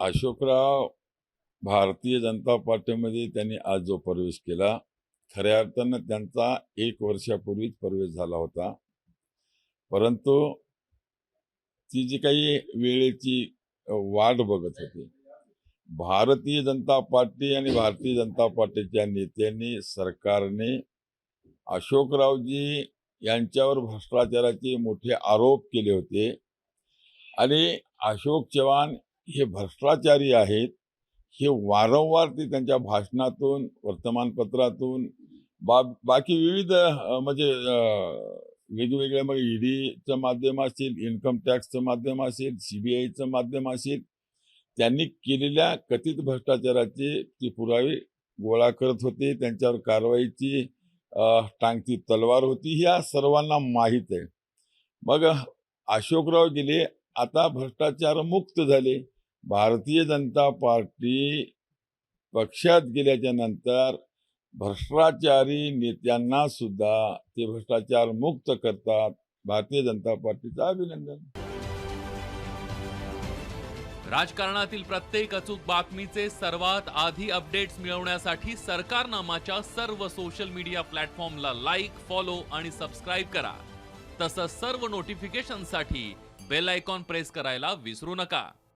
अशोकराव भारतीय जनता पार्टीमध्ये त्यांनी आज जो प्रवेश केला खऱ्या अर्थानं त्यांचा एक वर्षापूर्वीच प्रवेश झाला होता. परंतु ती जी काही वेळेची वाट बघत होती भारतीय जनता पार्टी आणि भारतीय जनता पार्टीच्या नेत्यांनी सरकारने अशोकरावजी यांच्यावर भ्रष्टाचाराचे मोठे आरोप केले होते. आणि अशोक चव्हाण हे भ्रष्टाचारी आहेत हे वारंवार ते त्यांच्या भाषणातून वर्तमानपत्रातून बा बाकी विविध म्हणजे वेगवेगळ्या मग ईडीचं माध्यम असेल इन्कम टॅक्सचं माध्यम असेल सी बी आयचं माध्यम असेल त्यांनी केलेल्या कथित भ्रष्टाचाराचे ते पुरावे गोळा करत होते त्यांच्यावर कारवाईची टांगती तलवार होती ह्या सर्वांना माहीत आहे. मग अशोकराव गेले आता भ्रष्टाचार मुक्त झाले. भारतीय जनता पार्टी पक्षात गेल्याच्यानंतर भ्रष्टाचारी नेत्यांना सुद्धा ते भ्रष्टाचार मुक्त करतात. भारतीय जनता पार्टीचं अभिनंदन. राजकारणातील प्रत्येक अचूक बातमीचे सर्वात आधी अपडेट्स मिळवण्यासाठी सरकारनामाच्या सर्व सोशल मीडिया प्लॅटफॉर्मला लाईक फॉलो आणि सबस्क्राईब करा. तसंच सर्व नोटिफिकेशनसाठी बेल आयकॉन प्रेस करायला विसरू नका.